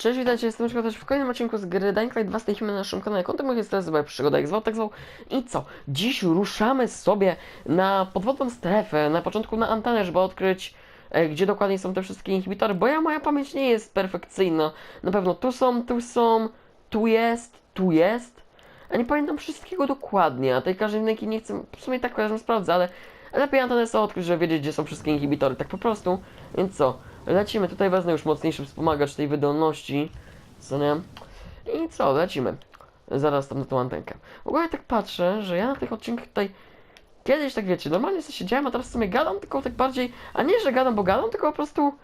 Cześć, witajcie, jestem Szkoda też w kolejnym odcinku z gry Dying Light 2 staliśmy na naszym kanale Kontynuuję jest teraz przygoda jak zwał, tak zwał. I co? Dziś ruszamy sobie na podwodną strefę, na początku na antenę, żeby odkryć e, gdzie dokładnie są te wszystkie inhibitory, bo ja, moja pamięć nie jest perfekcyjna. Na pewno tu są, tu są, tu jest, tu jest. A nie pamiętam wszystkiego dokładnie, a tej każdej nie chcę, w sumie tak razem sprawdzę, ale lepiej antenę sobie odkryć, żeby wiedzieć gdzie są wszystkie inhibitory, tak po prostu. Więc co? Lecimy, tutaj wezmę już mocniejszy wspomagacz tej wydolności, co nie? I co, lecimy. Zaraz tam na tą antenkę. W ogóle tak patrzę, że ja na tych odcinkach tutaj kiedyś tak wiecie, normalnie sobie siedziałem, a teraz w sumie gadam, tylko tak bardziej, a nie, że gadam, bo gadam, tylko po prostu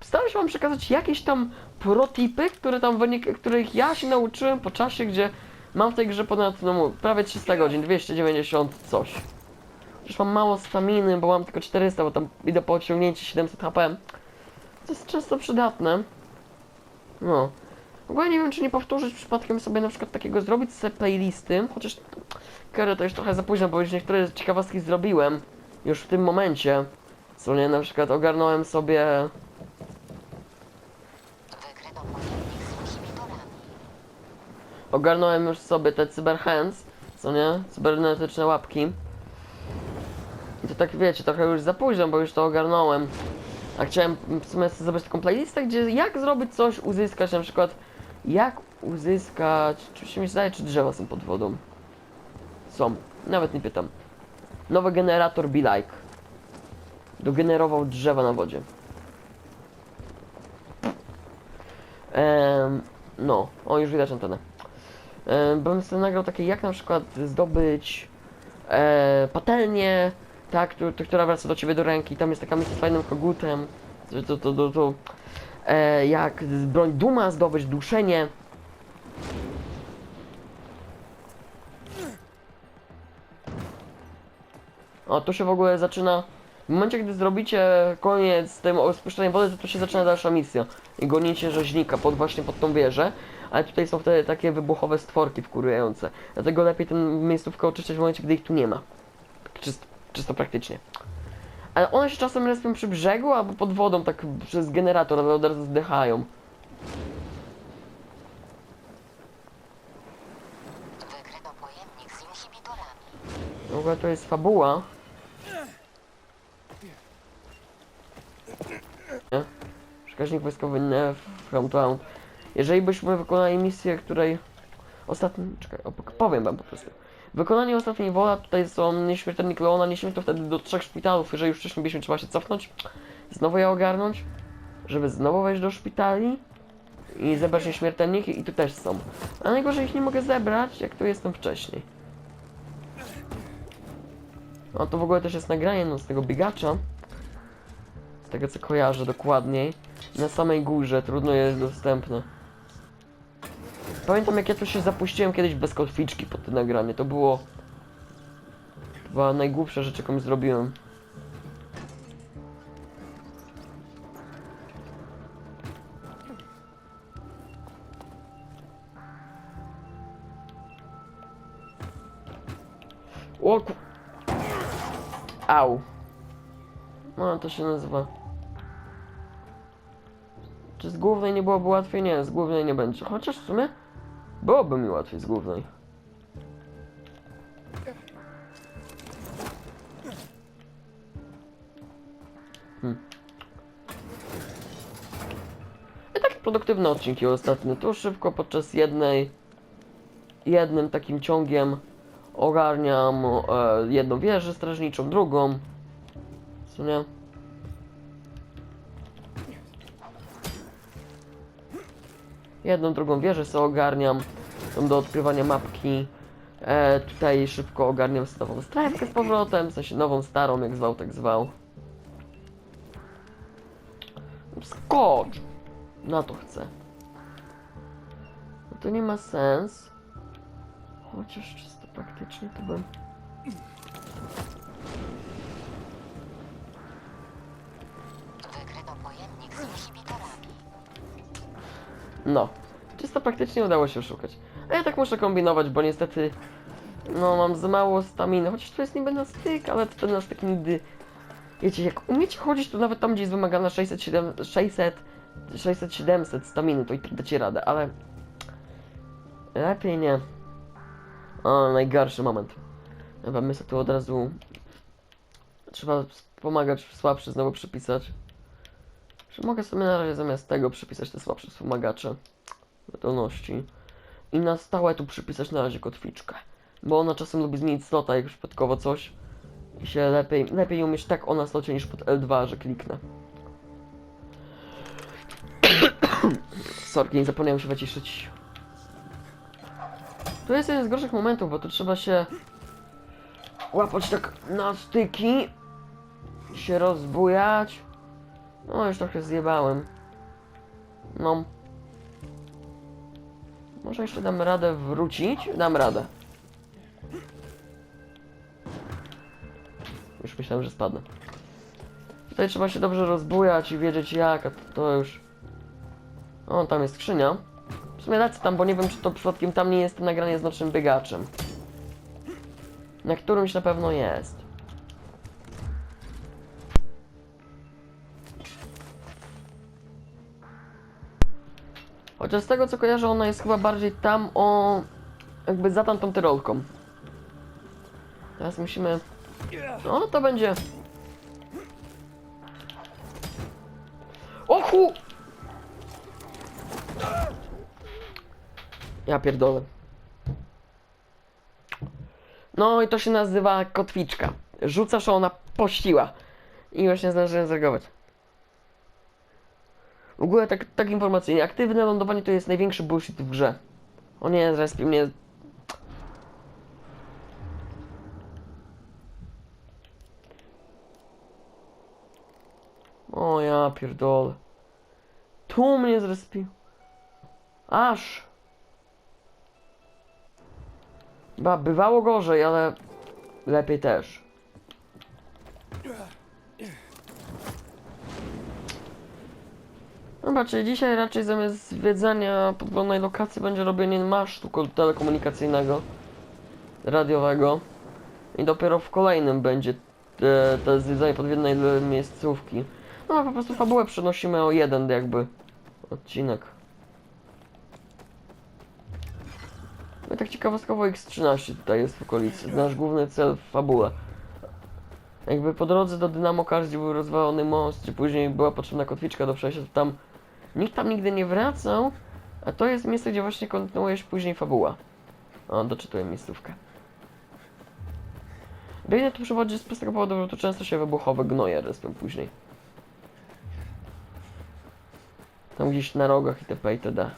staram się wam przekazać jakieś tam protipy, które tam wynik, których ja się nauczyłem po czasie, gdzie mam w tej grze ponad, no prawie 300 godzin, 290 coś. Przecież mam mało staminy, bo mam tylko 400, bo tam idę po osiągnięcie 700 HP. To jest często przydatne. No. W ogóle nie wiem, czy nie powtórzyć przypadkiem sobie na przykład takiego, zrobić sobie playlisty, chociaż Kerry to już trochę za późno, bo już niektóre ciekawostki zrobiłem już w tym momencie. Co nie, na przykład ogarnąłem sobie ogarnąłem już sobie te cyberhands, co nie? Cybernetyczne łapki. I to tak wiecie, trochę już za późno, bo już to ogarnąłem. A chciałem w sumie sobie zrobić taką playlistę, gdzie jak zrobić coś, uzyskać na przykład jak uzyskać, czy się mi zdaje, czy drzewa są pod wodą. Są, nawet nie pytam. Nowy generator Be Like. Dogenerował drzewa na wodzie. Em, no, o już widać antenę. E, bym sobie nagrał takie jak na przykład zdobyć e, patelnię, tak, tu, tu, która wraca do ciebie do ręki, tam jest taka misja z fajnym kogutem, to, to, to, to, to e, jak broń duma zdobyć, duszenie. O, tu się w ogóle zaczyna, w momencie gdy zrobicie koniec z tym spuszczeniem wody, to tu się zaczyna dalsza misja i gonicie rzeźnika pod, właśnie pod tą wieżę, ale tutaj są wtedy takie wybuchowe stworki wkurujące. Dlatego lepiej tę miejscówkę oczyszczać w momencie, gdy ich tu nie ma. Czysto, czysto praktycznie. Ale one się czasem respią przy brzegu albo pod wodą, tak przez generator, ale od razu zdychają. Wykryto pojemnik z inhibitorami. W ogóle to jest fabuła. Nie? Przekaźnik wojskowy Nef Round. Jeżeli byśmy wykonali misję, której ostatni. Czekaj, powiem wam po prostu. Wykonanie ostatniej wola, tutaj są nieśmiertelnik Leona, niesiemy to wtedy do trzech szpitalów, jeżeli już wcześniej byśmy trzeba się cofnąć, znowu je ogarnąć, żeby znowu wejść do szpitali i zebrać nieśmiertelniki i tu też są. A najgorzej ich nie mogę zebrać, jak tu jestem wcześniej. No to w ogóle też jest nagranie no, z tego biegacza. Z tego co kojarzę dokładniej. Na samej górze, trudno jest dostępne. Pamiętam jak ja tu się zapuściłem kiedyś bez kotwiczki pod to nagranie. To było... Chyba najgłupsza rzecz jaką zrobiłem. O ku... Au. No to się nazywa. Czy z głównej nie byłoby łatwiej? Nie, z głównej nie będzie. Chociaż w sumie byłoby mi łatwiej z głównej. Hmm. I takie produktywne odcinki ostatnio. Tu szybko podczas jednej jednym takim ciągiem ogarniam e, jedną wieżę strażniczą, drugą. Co nie? Jedną, drugą wieżę sobie ogarniam. Tą do odkrywania mapki. E, tutaj szybko ogarniam sobie nową strefkę z powrotem, w sensie nową, starą, jak zwał, tak zwał. Skocz! Na to chcę. No to nie ma sens. Chociaż czysto praktycznie to bym... Wykryto pojemnik z. No. Czysto praktycznie udało się oszukać. A ja tak muszę kombinować, bo niestety... No, mam za mało staminy, chociaż to jest niby na styk, ale to ten nasz tak nigdy... Wiecie, jak umiecie chodzić, to nawet tam, gdzie jest wymagana 600, 700, 600 600-700 staminy, to i tak dacie radę, ale... Lepiej nie. O, najgorszy moment. Chyba my sobie tu od razu... Trzeba pomagać słabszy znowu przypisać. Czy mogę sobie na razie zamiast tego przypisać te słabsze wspomagacze? Zdolności. I na stałe tu przypisać na razie kotwiczkę. Bo ona czasem lubi zmienić slota, jak przypadkowo coś. I się lepiej, lepiej ją mieć tak o na slocie niż pod L2, że kliknę. Sorki, nie zapomniałem się wyciszyć. To jest jeden z gorszych momentów, bo tu trzeba się łapać tak na styki, się rozbujać. No, już trochę zjebałem. No. Może jeszcze dam radę wrócić? Dam radę. Już myślałem, że spadnę. Tutaj trzeba się dobrze rozbujać i wiedzieć jak, a to już... O, tam jest skrzynia. W sumie lecę tam, bo nie wiem, czy to przypadkiem tam nie jest nagranie z nocnym biegaczem. Na którymś na pewno jest. Chociaż z tego co kojarzę, ona jest chyba bardziej tam o... jakby za tamtą tyrolką. Teraz musimy... No to będzie... Ochu! Ja pierdolę. No i to się nazywa kotwiczka. Rzucasz, ona pościła. I właśnie zdążyłem zareagować. W ogóle tak, tak informacyjnie, aktywne lądowanie to jest największy bullshit w grze. O nie, zrespił mnie. O ja pierdolę. Tu mnie zrespił. Aż. Ba, bywało gorzej, ale lepiej też. Dobra, czyli dzisiaj raczej zamiast zwiedzania podwodnej lokacji będzie robienie masztu telekomunikacyjnego, radiowego. I dopiero w kolejnym będzie te, te zwiedzanie podwodnej miejscówki. No po prostu fabułę przenosimy o jeden jakby odcinek. No i tak ciekawostkowo X13 tutaj jest w okolicy. Nasz główny cel w fabule. Jakby po drodze do Dynamo Cars, gdzie był rozwalony most, czy później była potrzebna kotwiczka do przejścia, to tam nikt tam nigdy nie wracał, a to jest miejsce, gdzie właśnie kontynuuje się później fabuła. O, doczytuję miejscówkę. Biegnę tu przywodzić z prostego powodu, że tu często się wybuchowe gnoje respią później. Tam gdzieś na rogach itp. itd.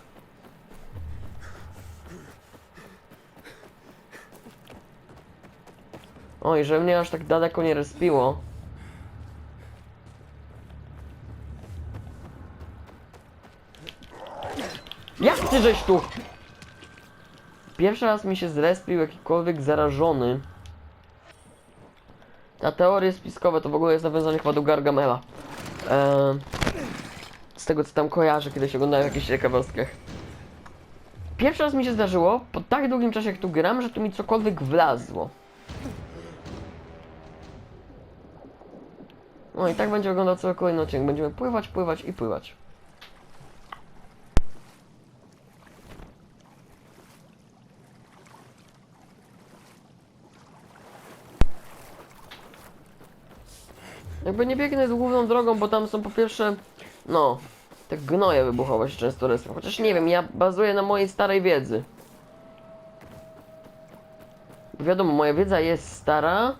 Oj, że mnie aż tak daleko nie respiło. Ty żeś tu? Pierwszy raz mi się zrespił jakikolwiek zarażony. Ta teorie spiskowe to w ogóle jest nawiązanie chyba do Gargamela. Eee, z tego co tam kojarzę, kiedy się oglądałem w jakichś ciekawostkach. Pierwszy raz mi się zdarzyło, po tak długim czasie jak tu gram, że tu mi cokolwiek wlazło. No i tak będzie wyglądał cały kolejny odcinek. Będziemy pływać, pływać i pływać. Jakby nie biegnę główną drogą, bo tam są po pierwsze, no, te gnoje wybuchowe się często respią. Chociaż nie wiem, ja bazuję na mojej starej wiedzy. Wiadomo, moja wiedza jest stara.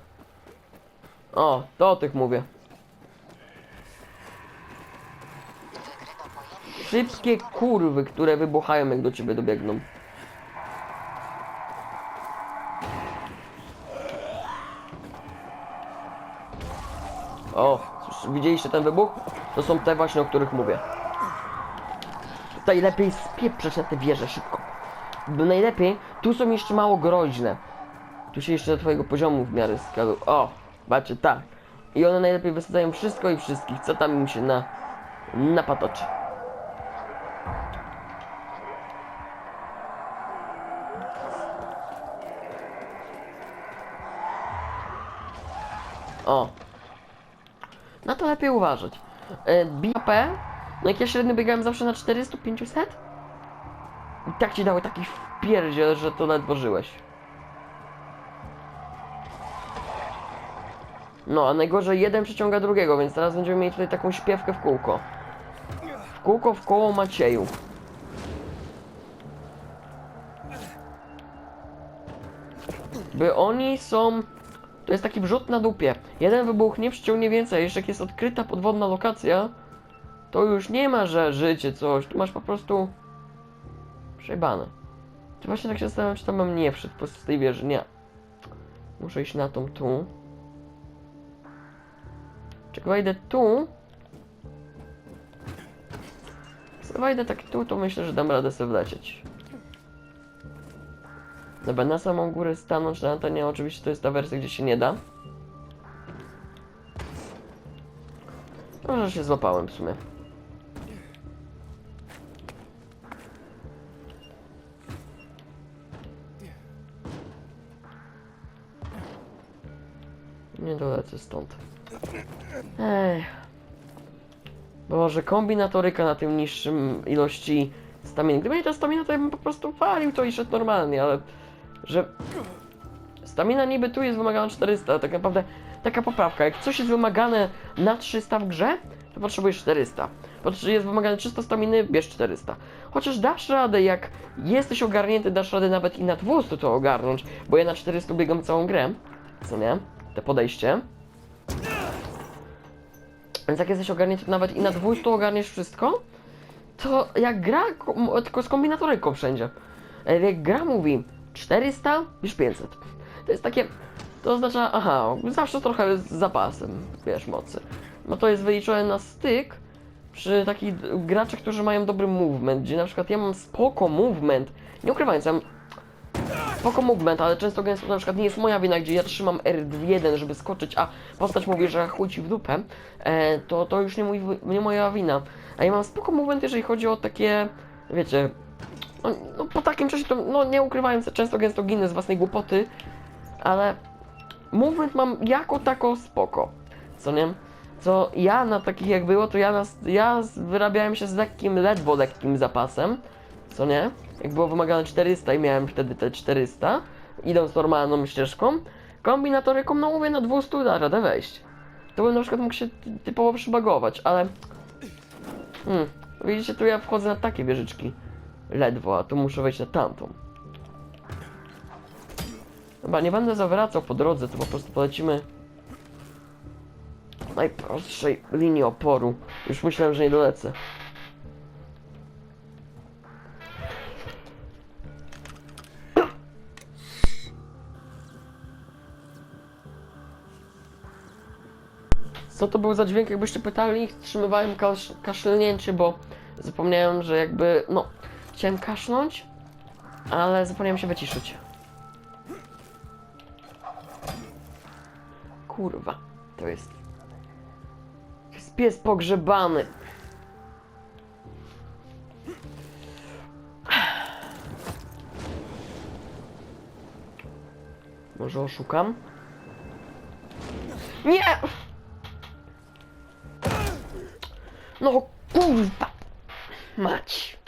O, to o tych mówię. Szybkie kurwy, które wybuchają jak do ciebie dobiegną. Widzieliście ten wybuch? To są te właśnie, o których mówię. Tutaj lepiej spieprzeć na te wieże szybko. Bo najlepiej, tu są jeszcze mało groźne. Tu się jeszcze do twojego poziomu w miarę skalu. O, patrzcie, tak. I one najlepiej wysadzają wszystko i wszystkich, co tam im się na, napatoczy. O. Lepiej uważać. E, BAP No jak ja średnio biegałem zawsze na 400-500? I tak ci dały taki wpierdziel, że to ledwo żyłeś. No, a najgorzej jeden przyciąga drugiego, więc teraz będziemy mieli tutaj taką śpiewkę w kółko. W kółko w koło Macieju. By oni są... To jest taki wrzut na dupie. Jeden wybuch nie przyciągnie więcej, jeszcze jak jest odkryta podwodna lokacja, to już nie ma, że życie coś, tu masz po prostu... Przejebane. Czy właśnie tak się zastanawiam, czy tam bym nie wszedł po prostu z tej wieży, nie. Muszę iść na tą tu. Czy wejdę tu... Jak wejdę tak tu, to myślę, że dam radę sobie wlecieć. Dobra, na samą górę stanąć na antenie, oczywiście to jest ta wersja, gdzie się nie da. Może się złapałem w sumie. Nie dolecę stąd. Ej. Boże, kombinatoryka na tym niższym ilości staminy. Gdyby nie ta stamina, to ja bym po prostu walił to i szedł normalnie, ale... Że... Stamina niby tu jest wymagana 400, ale tak naprawdę taka poprawka. Jak coś jest wymagane na 300 w grze, to potrzebujesz 400. Potrze- jest wymagane 300 staminy, bierz 400. Chociaż dasz radę, jak jesteś ogarnięty, dasz radę nawet i na 200 to ogarnąć, bo ja na 400 biegam całą grę. Co nie? Te podejście. Więc jak jesteś ogarnięty, nawet i na 200 ogarniesz wszystko, to jak gra, ko- tylko z kombinatoryką wszędzie. E, Jak gra mówi 400, już 500. To jest takie, to oznacza, aha, zawsze trochę z zapasem, wiesz, mocy. No to jest wyliczone na styk przy takich graczach, którzy mają dobry movement, gdzie na przykład ja mam spoko movement, nie ukrywając, ja mam spoko movement, ale często gęsto to na przykład nie jest moja wina, gdzie ja trzymam R1, żeby skoczyć, a postać mówi, że chuj w dupę, e, to, to już nie, mój, nie moja wina. A ja mam spoko movement, jeżeli chodzi o takie, wiecie, no, no po takim czasie to, no nie ukrywając, często gęsto ginę z własnej głupoty, ale movement mam jako tako spoko, co nie? Co ja na takich jak było, to ja, ja wyrabiałem się z lekkim, ledwo lekkim zapasem, co nie? Jak było wymagane 400 i miałem wtedy te 400, idąc normalną ścieżką, kombinatoryką, no mówię, na 200 da radę wejść. To bym na przykład mógł się ty- typowo przybagować, ale... Hmm, widzicie, tu ja wchodzę na takie wieżyczki. Ledwo, a tu muszę wejść na tamtą. Chyba nie będę zawracał po drodze, to po prostu polecimy najprostszej linii oporu. Już myślałem, że nie dolecę. Co to był za dźwięk, jakbyście pytali? Wstrzymywałem kasz kaszlnięcie, bo zapomniałem, że jakby, no, chciałem kasznąć, ale zapomniałem się wyciszyć. Kurwa, to jest... To jest pies pogrzebany. Może oszukam? Nie! No kurwa! Mać!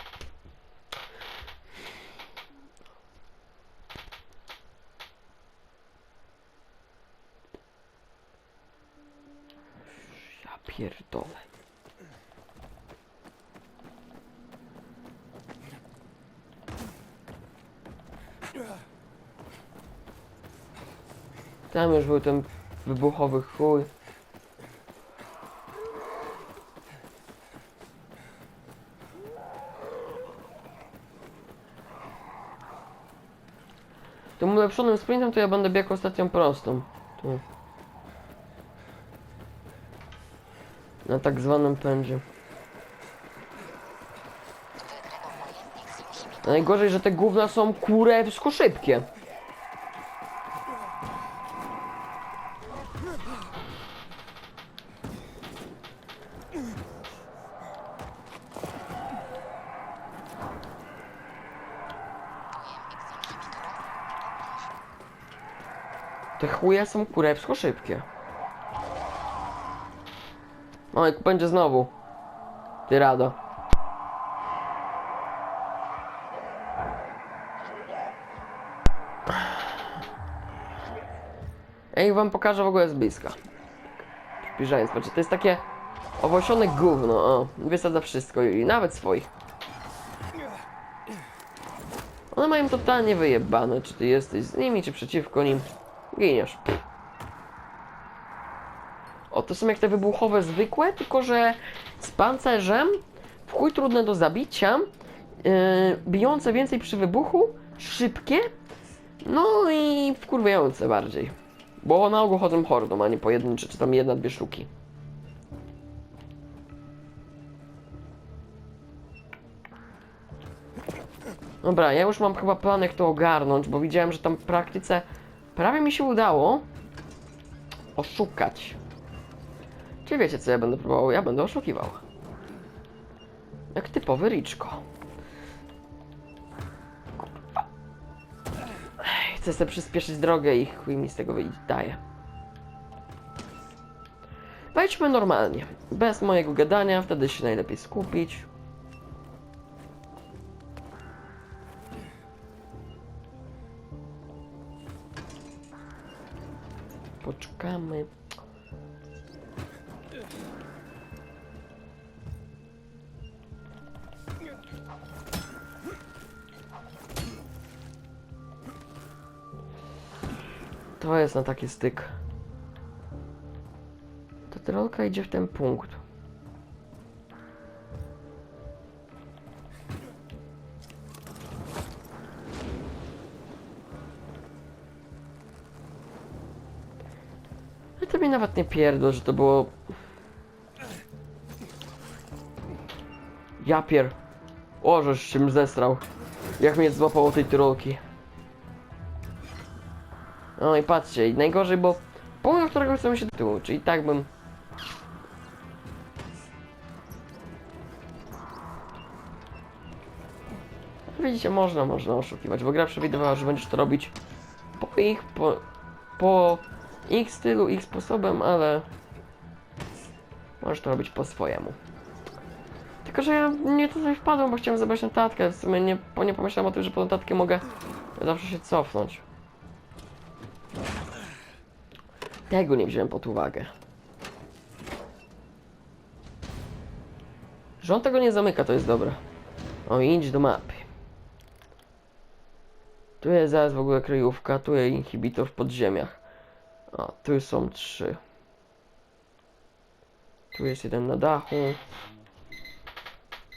Ja pierdolę. Tam już był ten wybuchowy chuj. Tym ulepszonym sprintem to ja będę biegł ostatnią prostą. Tu. Na tak zwanym pędzie. Najgorzej, że te gówna są kurewsko szybkie. Te chuje są kurewsko szybkie. O, jak będzie znowu. Ty rado. Ja ich wam pokażę w ogóle z bliska. Przybliżając, patrzcie, to jest takie owłosione gówno, o, wysadza wszystko i nawet swoich. One mają totalnie wyjebane, czy ty jesteś z nimi, czy przeciwko nim. Giniesz. O, to są jak te wybuchowe zwykłe, tylko że z pancerzem, w chuj trudne do zabicia, yy, bijące więcej przy wybuchu, szybkie, no i wkurwiające bardziej. Bo na ogół chodzą hordą, a nie pojedyncze, czy tam jedna, dwie sztuki. Dobra, ja już mam chyba plan jak to ogarnąć, bo widziałem, że tam w praktyce prawie mi się udało oszukać. Czy wiecie co ja będę próbował? Ja będę oszukiwał. Jak typowy Riczko. Chcę sobie przyspieszyć drogę i chuj mi z tego wyjść daje. Wejdźmy normalnie, bez mojego gadania, wtedy się najlepiej skupić. Poczekamy. To jest na taki styk. Ta trolka idzie w ten punkt. Ale to mi nawet nie pierdol, że to było... Ja pier... O, żeś czym zesrał. Jak mnie złapało tej trolki. No i patrzcie, i najgorzej, bo punkt, którego chcemy się tyłu, czyli tak bym... Widzicie, można, można oszukiwać, bo gra przewidywała, że będziesz to robić po ich, po, po ich stylu, ich sposobem, ale możesz to robić po swojemu. Tylko, że ja nie tutaj wpadłem, bo chciałem zabrać notatkę, w sumie nie, nie pomyślałem o tym, że po notatkę mogę zawsze się cofnąć. Tego nie wziąłem pod uwagę. Że on tego nie zamyka, to jest dobre. O, idź do mapy. Tu jest zaraz w ogóle kryjówka, tu jest inhibitor w podziemiach. O, tu są trzy. Tu jest jeden na dachu.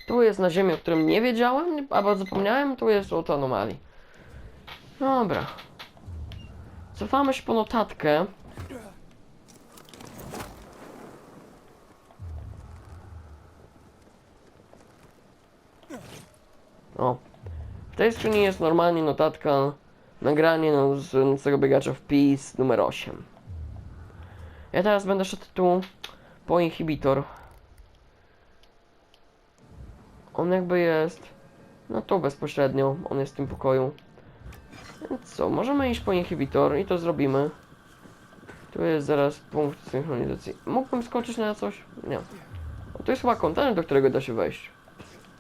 Tu jest na ziemi, o którym nie wiedziałem, albo zapomniałem, tu jest od anomalii. Dobra. Cofamy się po notatkę. O. W tej skrzyni jest normalnie notatka, nagranie no, z nocnego biegacza wpis numer 8. Ja teraz będę szedł tu po inhibitor. On jakby jest, no tu bezpośrednio, on jest w tym pokoju. Więc co, możemy iść po inhibitor i to zrobimy. Tu jest zaraz punkt synchronizacji. Mógłbym skoczyć na coś? Nie. O, to jest chyba kontener, do którego da się wejść.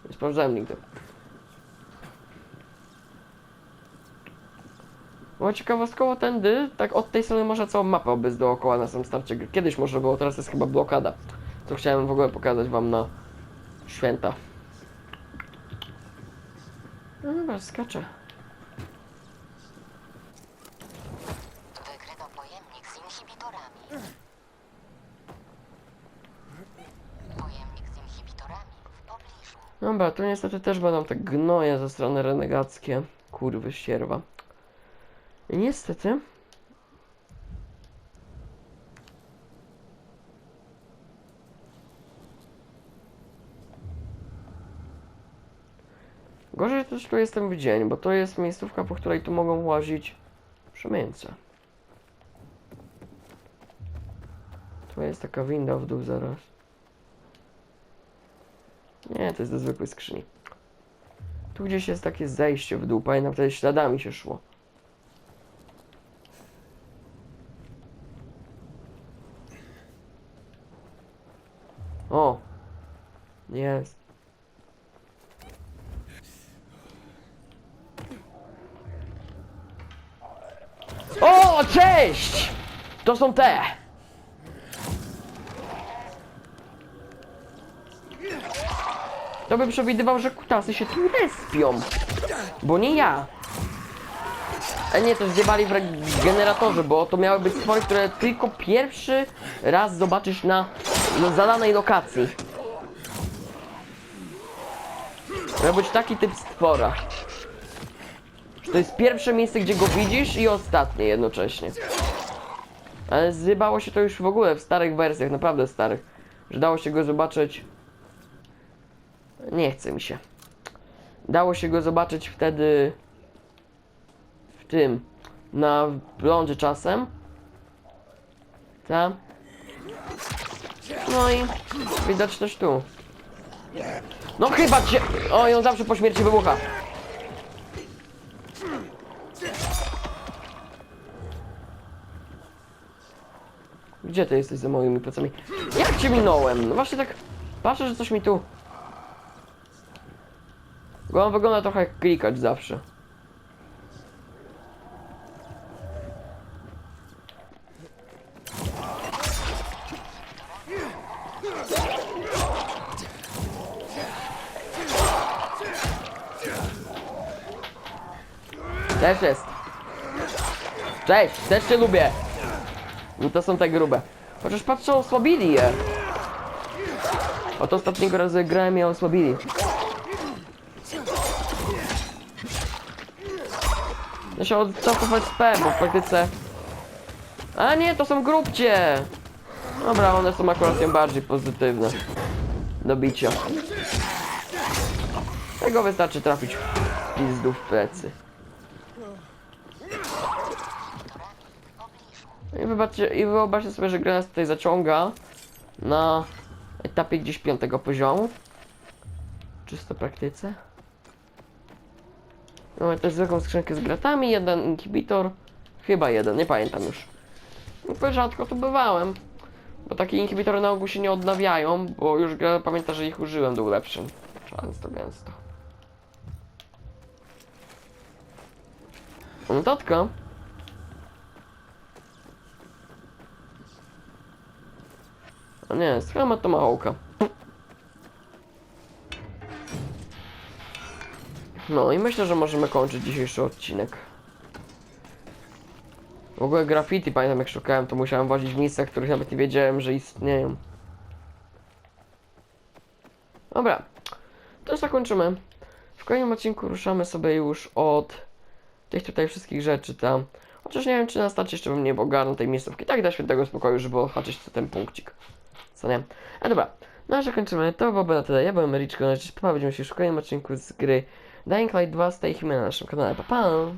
Nie sprawdzałem nigdy. Bo ciekawostkowo tędy, tak od tej strony można całą mapę obyć dookoła na samym starcie gry. Kiedyś może było, teraz jest chyba blokada. Co chciałem w ogóle pokazać wam na święta. No dobra, skaczę. Wykryto pojemnik z inhibitorami. Pojemnik z inhibitorami w pobliżu. Dobra, tu niestety też będą te gnoje ze strony renegackie. Kurwy sierwa. I niestety... Gorzej też tu jestem w dzień, bo to jest miejscówka, po której tu mogą łazić przemieńce. Tu jest taka winda w dół zaraz. Nie, to jest do zwykłej skrzyni. Tu gdzieś jest takie zejście w dół, pamiętam wtedy śladami się szło. O! Jest. O, cześć! To są te! To bym przewidywał, że kutasy się tu respią. Bo nie ja. A nie, to zjebali w generatorze, bo to miały być stwory, które tylko pierwszy raz zobaczysz na, na zadanej lokacji. Miał być taki typ stwora. To jest pierwsze miejsce, gdzie go widzisz i ostatnie jednocześnie. Ale zjebało się to już w ogóle w starych wersjach, naprawdę starych. Że dało się go zobaczyć... Nie chce mi się. Dało się go zobaczyć wtedy... W tym... Na lądzie czasem. Tam. No i... Widać też tu. No chyba cię... O, on zawsze po śmierci wybucha. Gdzie ty jesteś za moimi plecami? Jak cię minąłem? No właśnie tak... Patrzę, że coś mi tu... Bo on wygląda trochę jak klikać zawsze. Też jest. Cześć, też cię lubię. No to są te grube. Chociaż patrzę, osłabili je. Od ostatniego razu grałem je osłabili. Się odcofać z P, bo w praktyce... A nie, to są grubcie! Dobra, one są akurat bardziej pozytywne. Do bicia. Tego wystarczy trafić w pizdu w plecy. I wybaczcie, i wyobraźcie sobie, że gra tutaj zaciąga na etapie gdzieś piątego poziomu. Czysto praktyce. Mamy też zwykłą skrzynkę z gratami, jeden inhibitor. Chyba jeden, nie pamiętam już. No, rzadko tu bywałem. Bo takie inhibitory na ogół się nie odnawiają, bo już gra pamięta, że ich użyłem do ulepszeń. Często, gęsto. Notatka. A nie, schema to małołka. No i myślę, że możemy kończyć dzisiejszy odcinek. W ogóle graffiti, pamiętam jak szukałem, to musiałem wozić w miejscach, których nawet nie wiedziałem, że istnieją. Dobra, to już zakończymy. W kolejnym odcinku ruszamy sobie już od tych tutaj wszystkich rzeczy tam. Chociaż nie wiem, czy na starcie jeszcze bym nie ogarnął tej miejscówki. Tak dla świętego spokoju, żeby ohaczyć ten punkcik. Co nie? A dobra, no że kończymy. To byłoby na tyle. Ja byłem Riczko, no pa, widzimy się w kolejnym odcinku z gry Dying Light 2. Stajemy na naszym kanale. Pa, pa!